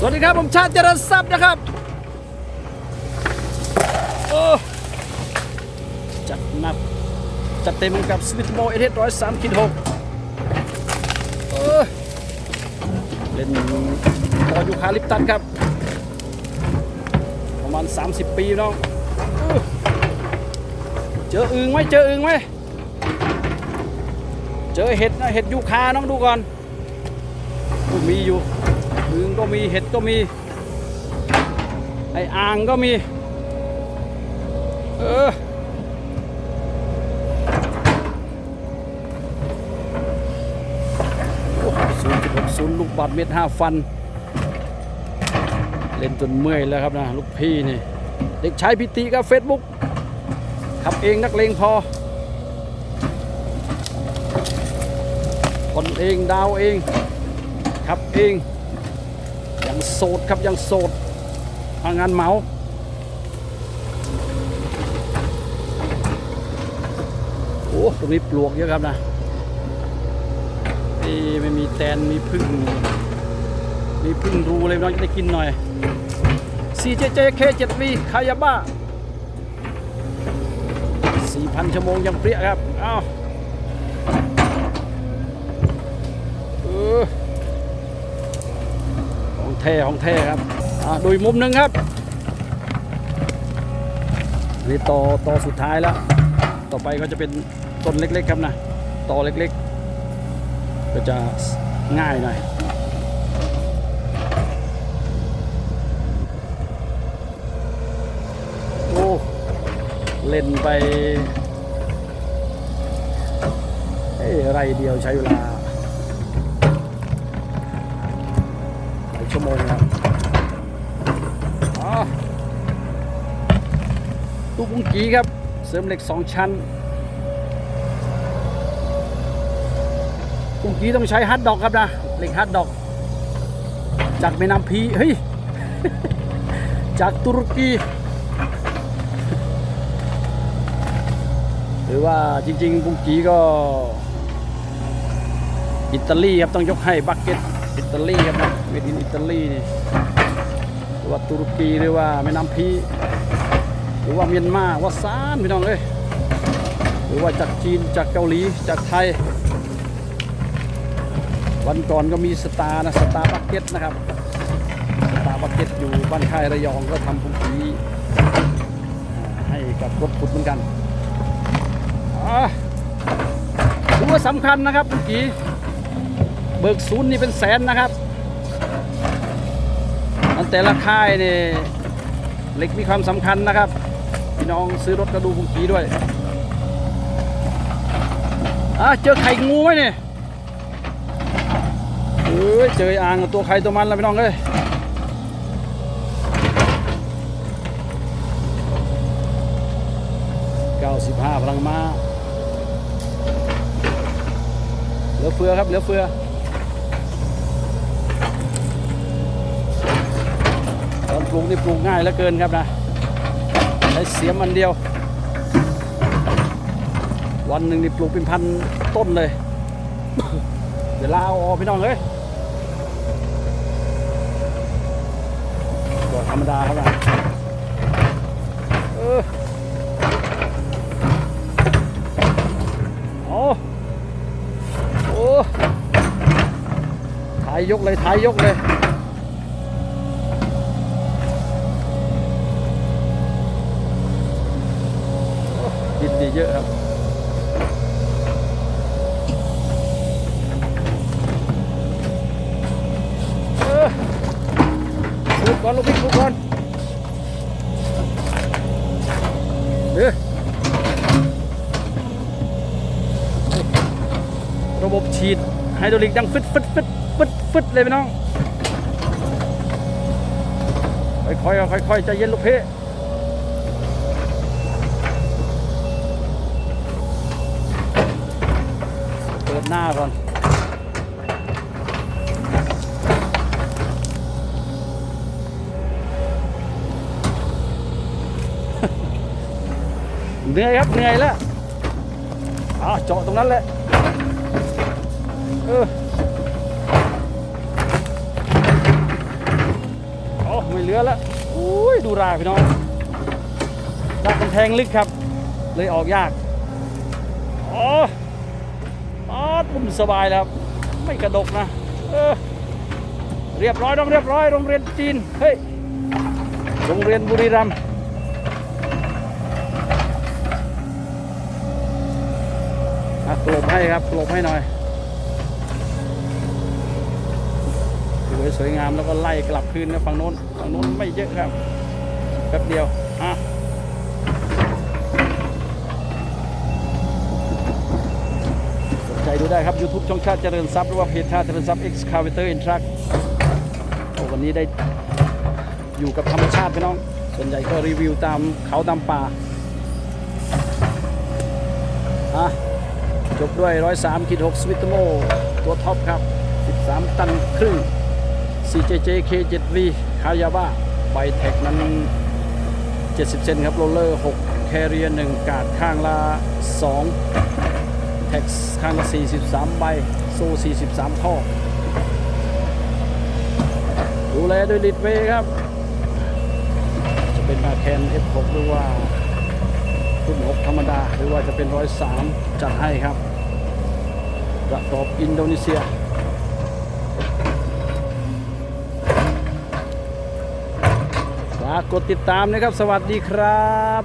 สวัสดีครับ ผมชาติเจริญทรัพย์นะครับ โอ้จัดหนักจัดเต็มกับสวิตโมเอเทร้อยสามขีดหกเออเล่นตอยูคาลิปตัสครับ ประมาณ 30 ปีน้องเจออึงไหมเจออึงไหมเจอเห็ดนะเห็ดยูคาน้องดูก่อนมีอยู่ อึงก็มีเห็ดก็มี ไออ่างก็มี เออศูนย์จุดหกศูนย์ลูกบาทเม็ดห้าฟัน เล่นจนเมื่อยแล้วครับนะ ลูกพี่นี่ เด็กชายพิติกับเฟซบุ๊กขับเองนักเลงพอคนเองดาวเองขับเอง ยังโสดครับยังโสดทางานเมาโอ้ตรงนี้ปลวกเยอะครับนะนี่ไม่มีแตนมีพึ่งมีพึ่งรูเลยน้องจะได้กินหน่อย CJJK 7V คายาบ้า4,000 ชั่วโมงยังเปรี้ยครับอ้าวเออ แท้ของแท้ครับดูอีกมุมหนึ่งครับนี่ต่อต่อสุดท้ายแล้ว ต่อไปก็จะเป็นต้นเล็กๆครับนะต่อเล็กๆ ก็จะง่ายหน่อยโอ้เล่นไปเอ้ยไรเดียวใช้เวลา ชั่วโมงแล้วอ๋อตู้บุ้งกีครับ เสริมเหล็กสองชั้นบุ้งกีต้องใช้ฮัดดอกครับนะ เหล็กฮัดดอก จากแม่น้ำพีเฮ้ย จากตุรกีหรือว่าจริงๆบุ้งกีก็อิตาลีครับต้องยกให้บักเก็ต อิตาลีครับนะเมดินอิตาลีนี่หรือว่าตุรกีหรือว่าแม่น้ำพีหรือว่าเมียนมาว่าซานพี่น้องเอ้ยหรือว่าจากจีนจากเกาหลีจากไทย วันก่อนก็มีสตาร์นะสตาร์บักเก็ตนะครับสตาร์บักเก็ตอยู่บ้านค่ายระยองก็ทำบุงกีให้กับรถขุดเหมือนกันอะถือว่าสำคัญนะครับเมื่อกี้ เบิกศูนย์นี่เป็นแสนนะครับอันแต่ละค่ายเนี่ยเหล็กมีความสำคัญนะครับพี่น้องซื้อรถก็ดูเมื่อกี้ด้วยอะเจอไข่งูไหมเนี่ยเอ้ยเจออ่างกับตัวใครตัวมันแล้วพี่น้องเอ้ย95พลังม้าเหลือเฟือครับเหลือเฟือตอน ปลูกนี่ปลูกง่ายเหลือเกินครับนะใช้เสียมอันเดียว วันหนึ่งนี่ปลูกเป็นพันต้นเลย เดี๋ยวลาเอาออกพี่น้องเอ้ยก็ธรรมดาครับนะเออโอ้โอ้ถ่ายยกเลยถ่ายยกเลย ดินดีเยอะครับเออพูก่อนลูกพี่พูดก่อนเด้อระบบฉีดไฮดรอลิกดังฟึดฟึดฟึดฟึดฟึดเลยพี่น้อง ค่อยๆค่อยๆใจเย็นลูกพี่ หน้าก่อน เหนื่อยครับ เหนื่อยแล้วอ่าเจาะตรงนั้นแหละเออไม่เหลือแล้วอุ้ย ดูรากพี่น้องรากมันแทงลึกครับ เลยออกยากอ๋ออ๋อ ปุ่มสบายแล้วครับไม่กระดกนะเออเรียบร้อยต้องเรียบร้อยโรงเรียนจีนเฮ้ยโรงเรียนบุรีรัมย์อะกลบให้ครับกลบให้หน่อยสวยสวยงามแล้วก็ไล่กลับคืนนะฝั่งโน้นฝั่งโน้นไม่เยอะครับแป๊บเดียวอะ สนใจดู ได้ครับ YouTube ช่องชาติเจริญทรัพย์หรือว่าเพจชาติเจริญทรัพย์ Excavator in Truck โอวันนี้ได้อยู่กับธรรมชาติพี่น้อง ส่วนใหญ่ก็รีวิวตามเขาตามป่าอะจบด้วย 103ขีด6สวิตโมตัวท็อปครับ 13 ตันครึ่ง CJJ K7V คายาบ้าใบแท็กนั้น 70 เซนครับ โรลเลอร์ 6 แคเรีย1กาดข้างละ 2 แท็กข้างละ43 ใบ โซ่ 43 ท่อ ดูแลโดยลิดเวครับ จะเป็นมาแคน F6 หรือว่ารุ่น6ธรรมดา หรือว่าจะเป็น 103 จัดให้ครับระดอบอินโดนีเซียฝากกดติดตามนะครับ สวัสดีครับ